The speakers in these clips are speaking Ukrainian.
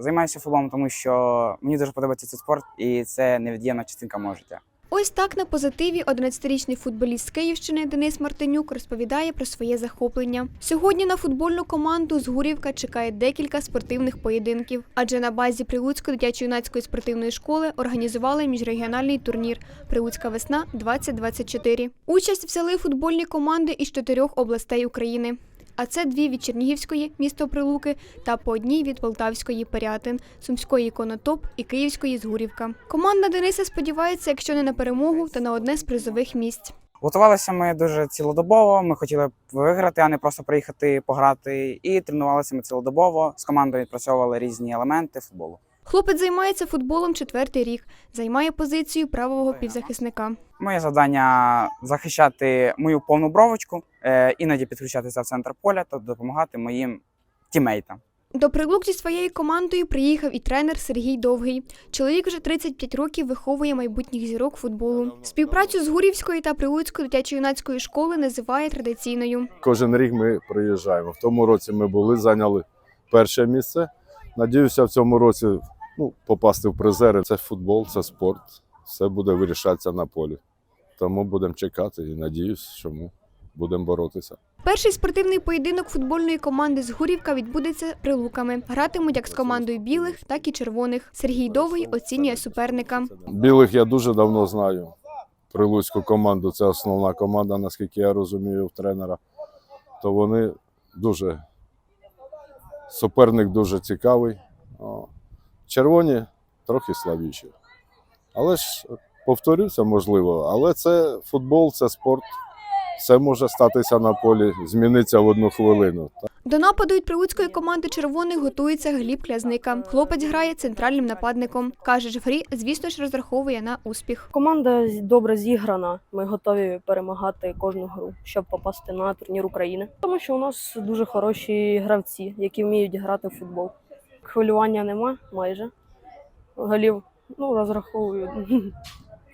Займаюся футболом, тому що мені дуже подобається цей спорт, і це невід'ємна частинка мого життя. Ось так на позитиві 11-річний футболіст з Київщини Денис Мартинюк розповідає про своє захоплення. Сьогодні на футбольну команду з Гурівка чекає декілька спортивних поєдинків, адже на базі Прилуцької дитячо-юнацької спортивної школи організували міжрегіональний турнір Прилуцька весна 2024 Участь взяли футбольні команди із чотирьох областей України. А це дві від Чернігівської місто Прилуки та по одній від Полтавської Пирятин, Сумської Конотоп і Київської Згурівка. Команда Дениса сподівається, якщо не на перемогу, то на одне з призових місць. Готувалися ми дуже цілодобово. Ми хотіли виграти, а не просто приїхати пограти. І тренувалися ми цілодобово. З командою відпрацьовували різні елементи футболу. Хлопець займається футболом четвертий рік, займає позицію правого півзахисника. Моє завдання захищати мою повну бровочку, е, іноді підключатися в центр поля та допомагати моїм тімейтам. До Прилук зі своєю командою приїхав і тренер Сергій Довгий. Чоловік вже 35 років виховує майбутніх зірок футболу. Співпрацю з Гурівською та Прилуцькою дитячо-юнацькою школи називає традиційною. Кожен рік ми приїжджаємо. В тому році ми були, зайняли перше місце. Надіюся, в цьому році ну, попасти в призери. Це футбол, це спорт. Все буде вирішатися на полі. Тому будемо чекати і надіюсь, що ми будемо боротися. Перший спортивний поєдинок футбольної команди з Гурівка відбудеться прилуками. Гратимуть як з командою білих, так і червоних. Сергій Довгий оцінює суперника. Білих я дуже давно знаю. Прилуцьку команду це основна команда, наскільки я розумію, в тренера. То вони дуже суперник дуже цікавий. Червоні трохи слабіші. Але ж повторюся, можливо, але це футбол, це спорт. Все може статися на полі, зміниться в одну хвилину. До нападу від прилуцької команди червоних готується Гліб Клязника. Хлопець грає центральним нападником. Каже, Жфрі, звісно ж, розраховує на успіх. Команда добре зіграна. Ми готові перемагати кожну гру, щоб попасти на турнір України. Тому що у нас дуже хороші гравці, які вміють грати в футбол. Хвилювання нема майже. Голів ну, розраховую.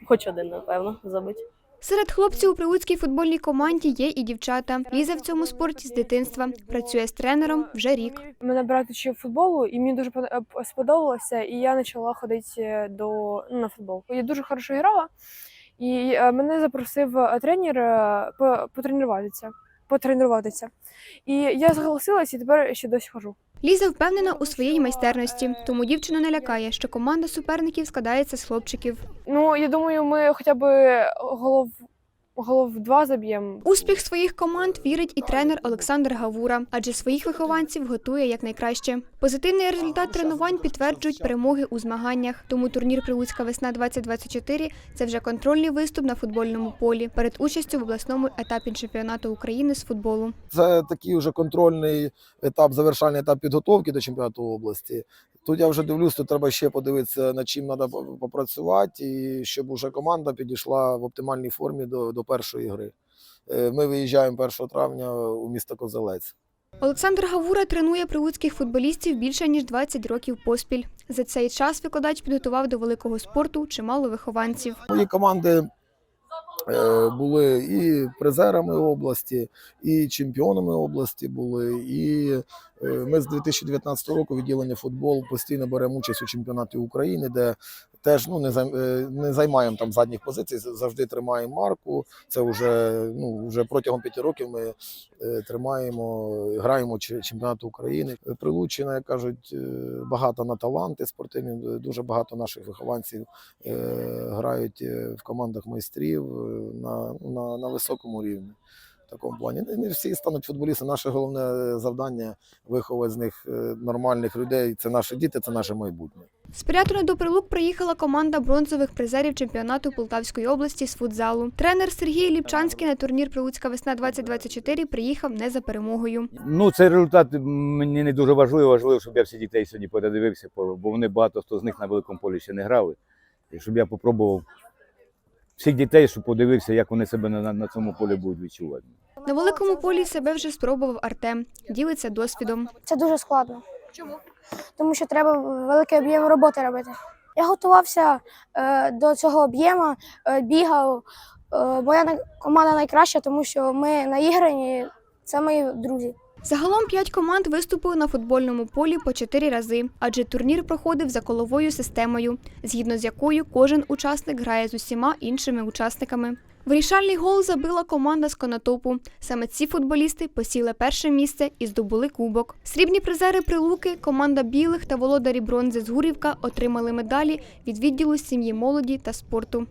Хоч один, напевно, забить. Серед хлопців у прилуцькій футбольній команді є і дівчата. Ліза в цьому спорті з дитинства. Працює з тренером вже рік. Мене брат вчив футболу, і мені дуже под- е, сподобалося, і я почала ходити до ну, на футбол. Я дуже хорошо грала, і е, мене запросив е, тренер е, по- потренуватися. Потренуватися. І я зголосилась, і тепер ще досі хожу. Ліза впевнена у своїй майстерності, тому дівчина не лякає, що команда суперників складається з хлопчиків. Ну, я думаю, ми хоча б голов, голов два заб'ємо. Успіх своїх команд вірить і тренер Олександр Гавура, адже своїх вихованців готує якнайкраще. Позитивний результат тренувань підтверджують перемоги у змаганнях. Тому турнір Прилуцька весна 2024 – це вже контрольний виступ на футбольному полі перед участю в обласному етапі чемпіонату України з футболу. Це такий вже контрольний етап, завершальний етап підготовки до чемпіонату області. Тут я вже дивлюсь, тут треба ще подивитися, над чим треба попрацювати, і щоб уже команда підійшла в оптимальній формі до, до першої гри. Е, Ми виїжджаємо 1 травня у місто Козелець. Олександр Гавура тренує прилуцьких футболістів більше ніж 20 років поспіль. За цей час викладач підготував до великого спорту чимало вихованців. Мої команди е, були і призерами області, і чемпіонами області були. І ми з 2019 року відділення футбол постійно беремо участь у чемпіонаті України, де теж ну не е, займаємо там задніх позицій, завжди тримаємо марку. Це вже ну вже протягом п'яти років ми е, тримаємо, граємо чемпіонат України. Прилучина, як кажуть, е, багато на таланти спортивні. Дуже багато наших вихованців е, грають е, в командах майстрів е, на, на, на високому рівні. В такому плані не, не всі стануть футболістами. Наше головне завдання виховати з них е, нормальних людей. Це наші діти, це наше майбутнє. З Пирятина до Прилук приїхала команда бронзових призерів чемпіонату Полтавської області з футзалу. Тренер Сергій Ліпчанський на турнір Прилуцька весна 2024 приїхав не за перемогою. Ну, цей результат мені не дуже важливо. Важливо, щоб я всі дітей сьогодні передивився, бо вони багато хто з них на великому полі ще не грали. І щоб я попробував всіх дітей, щоб подивився, як вони себе на, на цьому полі будуть відчувати. На великому полі себе вже спробував Артем. Ділиться досвідом. Це дуже складно. Чому? Тому що треба великий об'єм роботи робити. Я готувався е, до цього об'єму, е, бігав. Е, моя команда найкраща, тому що ми наіграні, це мої друзі. Загалом п'ять команд виступили на футбольному полі по чотири рази, адже турнір проходив за коловою системою, згідно з якою кожен учасник грає з усіма іншими учасниками. Вирішальний гол забила команда з Конотопу. Саме ці футболісти посіли перше місце і здобули кубок. Срібні призери Прилуки, команда білих та володарі бронзи з Гурівка отримали медалі від відділу сім'ї молоді та спорту.